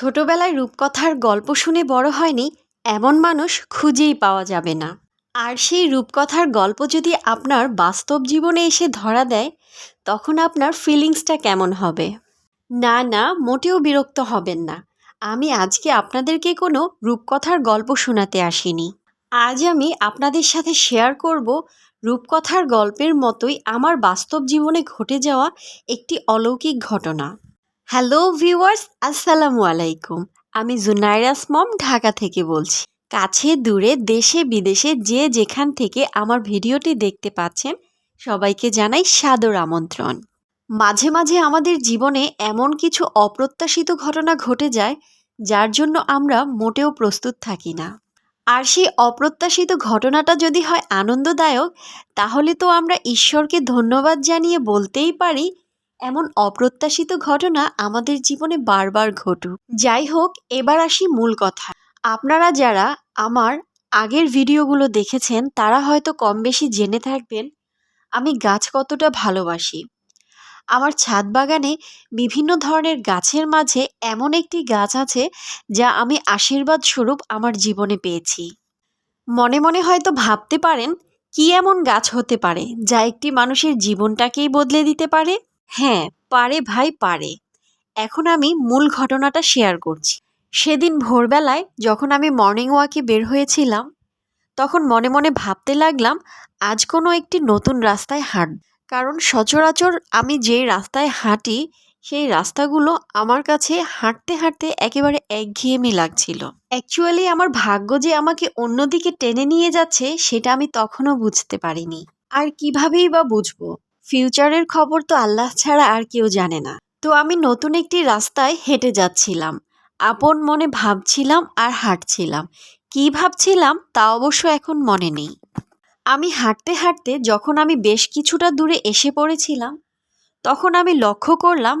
ছোটবেলায় রূপকথার গল্প শুনে বড় হয়নি, এমন মানুষ খুঁজেই পাওয়া যাবে না। আর সেই রূপকথার গল্প যদি আপনার বাস্তব জীবনে এসে ধরা দেয়, তখন আপনার ফিলিংসটা কেমন হবে? না না, মোটেও বিরক্ত হবেন না। আমি আজকে আপনাদেরকে কোনো রূপকথার গল্প শোনাতে আসিনি। আজ আমি আপনাদের সাথে শেয়ার করব রূপকথার গল্পের মতোই আমার বাস্তব জীবনে ঘটে যাওয়া একটি অলৌকিক ঘটনা। হ্যালো ভিউয়ার্স আসসালামু আলাইকুম। আমি জুনাইরাস মম, ঢাকা থেকে বলছি। কাছে, দূরে, দেশে, বিদেশে, যে যেখান থেকে আমার ভিডিওটি দেখতে পাচ্ছেন, সবাইকে জানাই সাদর আমন্ত্রণ। মাঝে মাঝে আমাদের জীবনে এমন কিছু অপ্রত্যাশিত ঘটনা ঘটে যায়, যার জন্য আমরা মোটেও প্রস্তুত থাকি না। আর সেই অপ্রত্যাশিত ঘটনাটা যদি হয় আনন্দদায়ক, তাহলে তো আমরা ঈশ্বরকে ধন্যবাদ জানিয়ে বলতেই পারি এমন অপ্রত্যাশিত ঘটনা আমাদের জীবনে বারবার ঘটুক। যাই হোক, এবার আসি মূল কথা। আপনারা যারা আমার আগের ভিডিওগুলো দেখেছেন, তারা হয়তো কম বেশি জেনে থাকবেন, আমি গাছ কতটা ভালোবাসি। আমার ছাদ বাগানে বিভিন্ন ধরনের গাছের মাঝে এমন একটি গাছ আছে, যা আমি আশীর্বাদ স্বরূপ আমার জীবনে পেয়েছি। মনে মনে হয়তো ভাবতে পারেন, কি এমন গাছ হতে পারে, যা একটি মানুষের জীবনটাকেই বদলে দিতে পারে? হ্যাঁ পারে ভাই পারে। এখন আমি মূল ঘটনাটা শেয়ার করছি। সেদিন ভোরবেলায় যখন আমি মর্নিং ওয়াকে বের হয়েছিলাম, তখন মনে মনে ভাবতে লাগলাম, আজ কোনো একটি নতুন রাস্তায় হাঁট কারণ সচরাচর আমি যেই রাস্তায় হাঁটি, সেই রাস্তাগুলো আমার কাছে হাঁটতে হাঁটতে একেবারে একঘেয়েমি লাগছিল। অ্যাকচুয়ালি আমার ভাগ্য যে আমাকে অন্যদিকে টেনে নিয়ে যাচ্ছে, সেটা আমি তখনও বুঝতে পারিনি। আর কিভাবেই বা বুঝব? ফিউচারের খবর তো আল্লাহ ছাড়া আর কেউ জানে না। তো আমি নতুন একটি রাস্তায় হেঁটে যাচ্ছিলাম। আপন মনে ভাবছিলাম আর হাঁটছিলাম। কি ভাবছিলাম তা অবশ্য এখন মনে নেই। আমি হাঁটতে হাঁটতে যখন আমি বেশ কিছুটা দূরে এসে পড়েছিলাম, তখন আমি লক্ষ্য করলাম,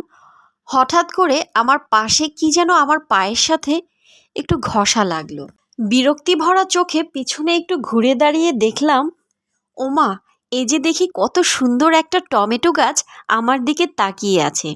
হঠাৎ করে আমার পাশে কি যেন আমার পায়ের সাথে একটু ঘষা লাগল। বিরক্তি ভরা চোখে পিছনে একটু ঘুরে দাঁড়িয়ে দেখলাম, ওমা এই যে দেখি কত সুন্দর একটা টমেটো গাছ আমার দিকে তাকিয়ে আছে।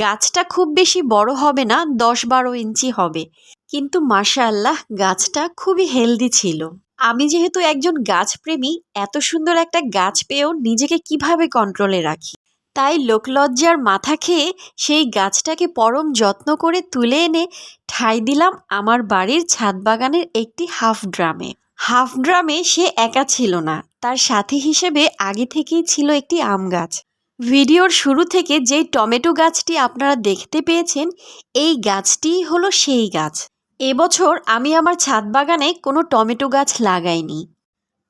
গাছটা খুব বেশি বড় হবে না দশ বারো ইঞ্চি হবে। কিন্তু মাশাআল্লাহ, গাছটা খুবই হেলদি ছিল। আমি যেহেতু একজন গাছপ্রেমী, এত সুন্দর একটা গাছ পেয়েও নিজেকে কীভাবে কন্ট্রোলে রাখি? তাই লোকলজ্জার মাথা খেয়ে সেই গাছটাকে পরম যত্ন করে তুলে এনে ঠাই দিলাম আমার বাড়ির ছাদ বাগানের একটি হাফ ড্রামে। হাফ ড্রামে সে একা ছিল না। তার সাথী হিসেবে আগে থেকেই ছিল একটি আম গাছ। ভিডিওর শুরু থেকে যেই টমেটো গাছটি আপনারা দেখতে পেয়েছেন, এই গাছটিই হলো সেই গাছ। এবছর আমি আমার ছাদ বাগানে কোনো টমেটো গাছ লাগাইনি।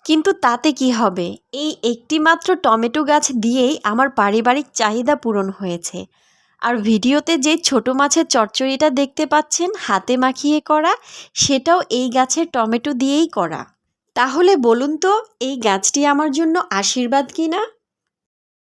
কিন্তু তাতে কি হবে? এই একটি মাত্র টমেটো গাছ দিয়েই আমার পারিবারিক চাহিদা পূরণ হয়েছে। আর ভিডিওতে যে ছোট মাছের চচ্চড়িটা দেখতে পাচ্ছেন, হাতে মাখিয়ে করা, সেটাও এই গাছের টমেটো দিয়েই করা। তাহলে বলুন তো এই গাছটি আমার জন্য আশীর্বাদ কি না?